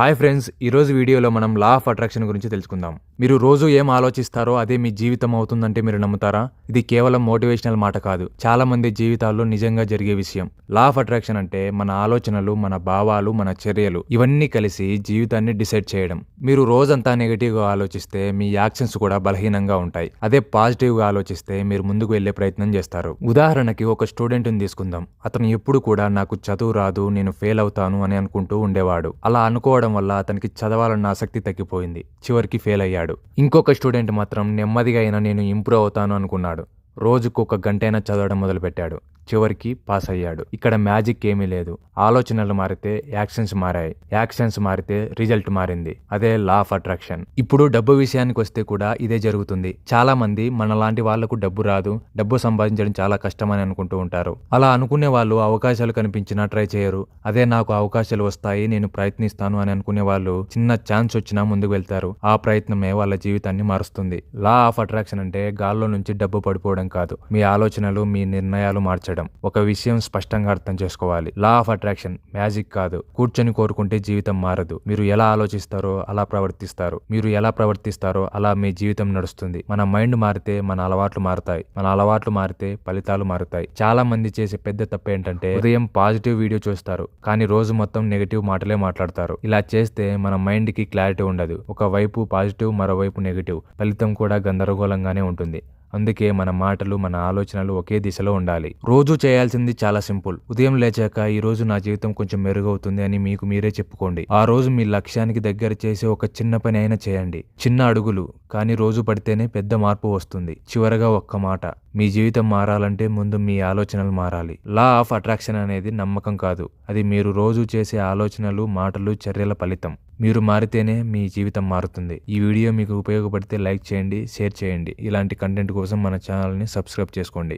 Hi friends ఈరోజు వీడియోలో మనం లా ఆఫ్ అట్రాక్షన్ గురించి తెలుసుకుందాం. మీరు రోజు ఏం ఆలోచిస్తారో అదే మీ జీవితం అవుతుందంటే మీరు నమ్ముతారా? ఇది కేవలం మోటివేషనల్ మాట కాదు. చాలా మంది జీవితాల్లో నిజంగా జరిగే విషయం. లా ఆఫ్ అట్రాక్షన్ అంటే మన ఆలోచనలు మన భావాలు మన చర్యలు ఇవన్నీ కలిసి జీవితాన్ని డిసైడ్ చేయడం. మీరు రోజంతా నెగిటివ్గా ఆలోచిస్తే మీ యాక్షన్స్ కూడా బలహీనంగా ఉంటాయి. అదే పాజిటివ్గా ఆలోచిస్తే మీరు ముందుకు వెళ్ళే ప్రయత్నం చేస్తారు. ఉదాహరణకి ఒక స్టూడెంట్ని తీసుకుందాం. అతను ఎప్పుడు కూడా నాకు చదువు రాదు నేను ఫెయిల్ అవుతాను అని అనుకుంటూ ఉండేవాడు. అలా అనుకోవడం వల్ల అతనికి చదవాలన్న ఆసక్తి తగ్గిపోయింది. చివరికి ఫెయిల్ అయ్యాడు. ఇంకొక స్టూడెంట్ మాత్రం నెమ్మదిగా అయినా నేను ఇంప్రూవ్ అవుతాను అనుకున్నాడు. రోజుకు ఒక గంటైనా చదవడం మొదలుపెట్టాడు. చివరికి పాస్ అయ్యాడు ఇక్కడ మ్యాజిక్ ఏమీ లేదు. ఆలోచనలు మారితే యాక్షన్స్ మారాయి. యాక్షన్స్ మారితే రిజల్ట్ మారింది. అదే లా ఆఫ్ అట్రాక్షన్. ఇప్పుడు డబ్బు విషయానికి వస్తే కూడా ఇదే జరుగుతుంది. చాలా మంది మనలాంటి వాళ్ళకు డబ్బు రాదు. డబ్బు సంపాదించడం చాలా కష్టమని అనుకుంటూ ఉంటారు. అలా అనుకునే వాళ్ళు అవకాశాలు కనిపించినా ట్రై చేయరు. అదే నాకు అవకాశాలు వస్తాయి నేను ప్రయత్నిస్తాను అని అనుకునే వాళ్ళు చిన్న ఛాన్స్ వచ్చినా ముందుకు వెళ్తారు. ఆ ప్రయత్నమే వాళ్ళ జీవితాన్ని మారుస్తుంది. లా ఆఫ్ అట్రాక్షన్ అంటే గాల్లో నుంచి డబ్బు పడిపోవడం కాదు. మీ ఆలోచనలు మీ నిర్ణయాలు మార్చడం. ఒక విషయం స్పష్టంగా అర్థం చేసుకోవాలి. లా ఆఫ్ అట్రాక్షన్ మ్యాజిక్ కాదు. కూర్చొని కోరుకుంటే జీవితం మారదు. మీరు ఎలా ఆలోచిస్తారో అలా ప్రవర్తిస్తారు. మీరు ఎలా ప్రవర్తిస్తారో అలా మీ జీవితం నడుస్తుంది. మన మైండ్ మారితే మన అలవాట్లు మారుతాయి. మన అలవాట్లు మారితే ఫలితాలు మారుతాయి. చాలా మంది చేసే పెద్ద తప్పు ఏంటంటే ఉదయం పాజిటివ్ వీడియో చూస్తారు కానీ రోజు మొత్తం నెగిటివ్ మాటలే మాట్లాడతారు. ఇలా చేస్తే మన మైండ్కి క్లారిటీ ఉండదు. ఒకవైపు పాజిటివ్ మరోవైపు నెగిటివ్. ఫలితం కూడా గందరగోళంగానే ఉంటుంది. అందుకే మన మాటలు మన ఆలోచనలు ఒకే దిశలో ఉండాలి. రోజు చేయాల్సింది చాలా సింపుల్. ఉదయం లేచాక ఈ రోజు నా జీవితం కొంచెం మెరుగవుతుంది అని మీకు మీరే చెప్పుకోండి. ఆ రోజు మీ లక్ష్యానికి దగ్గర చేసే ఒక చిన్న పని అయినా చేయండి. చిన్న అడుగులు కానీ రోజు పడితేనే పెద్ద మార్పు వస్తుంది. చివరగా ఒక్క మాట మీ జీవితం మారాలంటే ముందు మీ ఆలోచనలు మారాలి. లా ఆఫ్ అట్రాక్షన్ అనేది నమ్మకం కాదు. అది మీరు రోజు చేసే ఆలోచనలు మాటలు చర్యల ఫలితం. మీరు మారితేనే మీ జీవితం మారుతుంది. ఈ వీడియో మీకు ఉపయోగపడితే లైక్ చేయండి షేర్ చేయండి. ఇలాంటి కంటెంట్ కోసం మన ఛానల్ని సబ్స్క్రైబ్ చేసుకోండి.